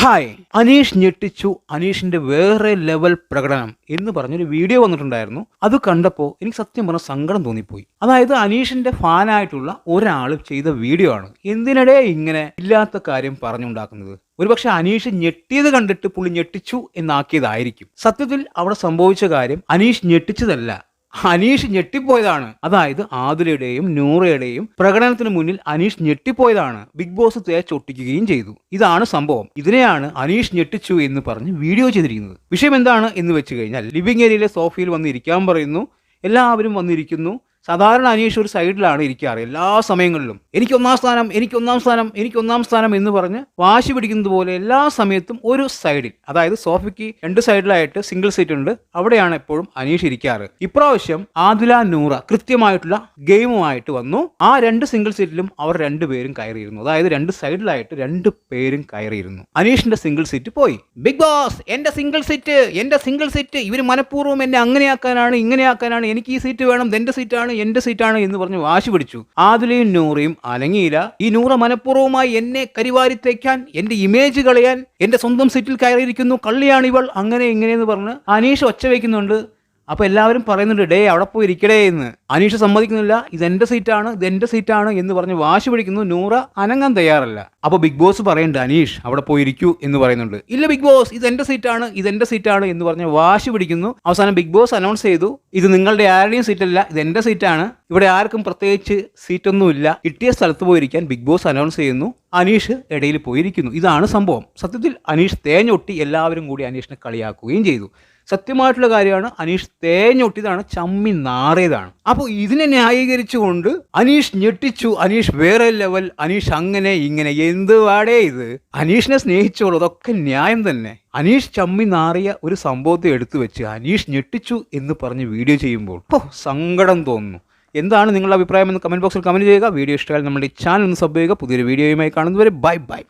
Hi Aneesh ഞെട്ടിച്ചു. അനീഷിന്റെ വേറെ ലെവൽ പ്രകടനം എന്ന് പറഞ്ഞൊരു വീഡിയോ വന്നിട്ടുണ്ടായിരുന്നു. അത് കണ്ടപ്പോൾ എനിക്ക് സത്യം പറഞ്ഞ സങ്കടം തോന്നിപ്പോയി. അതായത് അനീഷിന്റെ ഫാനായിട്ടുള്ള ഒരാൾ ചെയ്ത വീഡിയോ ആണ്. എന്തിനിടെ ഇങ്ങനെ ഇല്ലാത്ത കാര്യം പറഞ്ഞുണ്ടാക്കുന്നത്? ഒരുപക്ഷെ അനീഷ് ഞെട്ടിയത് കണ്ടിട്ട് പുള്ളി ഞെട്ടിച്ചു എന്നാക്കിയതായിരിക്കും. സത്യത്തിൽ അവിടെ സംഭവിച്ച കാര്യം അനീഷ് ഞെട്ടിച്ചതല്ല. അനീഷ് ഞെട്ടിപ്പോയതാണ്. അതായത് ആതുലയുടെയും നൂറയുടെയും പ്രകടനത്തിന് മുന്നിൽ അനീഷ് ഞെട്ടിപ്പോയതാണ്. ബിഗ് ബോസ് തേച്ചൊട്ടിക്കുകയും ചെയ്തു. ഇതാണ് സംഭവം. ഇതിനെയാണ് അനീഷ് ഞെട്ടിച്ചു എന്ന് പറഞ്ഞ് വീഡിയോ ചെയ്തിരിക്കുന്നത്. വിഷയം എന്താണ് എന്ന് വെച്ച് കഴിഞ്ഞാൽ ലിവിംഗ് ഏരിയയിലെ സോഫയിൽ വന്ന് ഇരിക്കാൻ പറയുന്നു. എല്ലാവരും വന്നിരിക്കുന്നു. സാധാരണ അനീഷ് ഒരു സൈഡിലാണ് ഇരിക്കാറ് എല്ലാ സമയങ്ങളിലും. എനിക്ക് ഒന്നാം സ്ഥാനം എനിക്ക് ഒന്നാം സ്ഥാനം എനിക്ക് ഒന്നാം സ്ഥാനം എന്ന് പറഞ്ഞ് വാശി പിടിക്കുന്നത് പോലെ എല്ലാ സമയത്തും ഒരു സൈഡിൽ. അതായത് സോഫയ്ക്ക് രണ്ട് സൈഡിലായിട്ട് സിംഗിൾ സീറ്റ് ഉണ്ട്. അവിടെയാണ് എപ്പോഴും അനീഷ് ഇരിക്കാറ്. ഇപ്രാവശ്യം ആദില നൂറ കൃത്യമായിട്ടുള്ള ഗെയിമുമായിട്ട് വന്നു. ആ രണ്ട് സിംഗിൾ സീറ്റിലും അവർ രണ്ടുപേരും കയറിയിരുന്നു. അതായത് രണ്ട് സൈഡിലായിട്ട് രണ്ട് പേരും കയറിയിരുന്നു. അനീഷിന്റെ സിംഗിൾ സീറ്റ് പോയി. ബിഗ് ബോസ് എന്റെ സിംഗിൾ സീറ്റ് എന്റെ സിംഗിൾ സീറ്റ്. ഇവർ മനഃപൂർവം എന്നെ അങ്ങനെയാക്കാനാണ് ഇങ്ങനെയാക്കാനാണ്. എനിക്ക് ഈ സീറ്റ് വേണം എന്റെ സീറ്റാണ് എന്റെ സീറ്റാണ് എന്ന് പറഞ്ഞ് വാശി പിടിച്ചു. ആദിലയും നൂറയും അലങ്ങിയില്ല. ഈ നൂറ മനഃപൂർവമായി എന്നെ കരിവാരി തേക്കാൻ എന്റെ ഇമേജ് കളയാൻ എന്റെ സ്വന്തം സീറ്റിൽ കയറിയിരിക്കുന്നു കള്ളിയാണ് ഇവൾ അങ്ങനെ ഇങ്ങനെയെന്ന് പറഞ്ഞ് അനീഷ് ഒച്ച വയ്ക്കുന്നുണ്ട്. അപ്പൊ എല്ലാവരും പറയുന്നുണ്ട് ഡേ അവിടെ പോയി ഇരിക്കടേ എന്ന്. അനീഷ് സമ്മതിക്കുന്നില്ല ഇതെന്റെ സീറ്റാണ് ഇതെന്റെ സീറ്റാണ് എന്ന് പറഞ്ഞ് വാശി പിടിക്കുന്നു നൂറ അനങ്ങാൻ തയ്യാറല്ല. അപ്പോൾ ബിഗ് ബോസ് പറയുന്നുണ്ട് അനീഷ് അവിടെ പോയി ഇരിക്കൂ എന്ന് പറയുന്നുണ്ട്. ഇല്ല ബിഗ് ബോസ് ഇതെന്റെ സീറ്റാണ് ഇതെന്റെ സീറ്റാണ് എന്ന് പറഞ്ഞ് വാശി പിടിക്കുന്നു. അവസാനം ബിഗ് ബോസ് അനൗൺസ് ചെയ്തു ഇത് നിങ്ങളുടെ ആരുടെയും സീറ്റല്ല ഇത് എന്റെ സീറ്റാണ്. ഇവിടെ ആർക്കും പ്രത്യേകിച്ച് സീറ്റൊന്നുമില്ല. കിട്ടിയ സ്ഥലത്ത് പോയിരിക്കാൻ ബിഗ് ബോസ് അനൗൺസ് ചെയ്യുന്നു. അനീഷ് ഇടയിൽ പോയിരിക്കുന്നു. ഇതാണ് സംഭവം. സത്യത്തിൽ അനീഷ് തേഞ്ഞൊട്ടി എല്ലാവരും കൂടി അനീഷിനെ കളിയാക്കുകയും ചെയ്തു. സത്യമായിട്ടുള്ള കാര്യമാണ്. അനീഷ് തേഞ്ഞൊട്ടിയതാണ് ചമ്മി നാറിയതാണ്. അപ്പോൾ ഇതിനെ ന്യായീകരിച്ചുകൊണ്ട് അനീഷ് ഞെട്ടിച്ചു. അനീഷ് വേറെ ലെവൽ. അനീഷ് അങ്ങനെ ഇങ്ങനെ. എന്ത് വാടേ ഇത്? അനീഷിനെ സ്നേഹിച്ചോളൂ. അതൊക്കെ ന്യായം തന്നെ. അനീഷ് ചമ്മി നാറിയ ഒരു സംഭവത്തെ എടുത്തു വെച്ച് അനീഷ് ഞെട്ടിച്ചു എന്ന് പറഞ്ഞ് വീഡിയോ ചെയ്യുമ്പോൾ ഓ സങ്കടം തോന്നുന്നു. എന്താണ് നിങ്ങളുടെ അഭിപ്രായം എന്ന് കമന്റ് ബോക്സിൽ കമന്റ് ചെയ്യുക. വീഡിയോ ഇഷ്ടമായാൽ നമ്മുടെ ചാനൽ ഒന്ന് സബ് ചെയ്യുക. പുതിയൊരു വീഡിയോയുമായി കാണുന്നവരെ ബൈ ബൈ.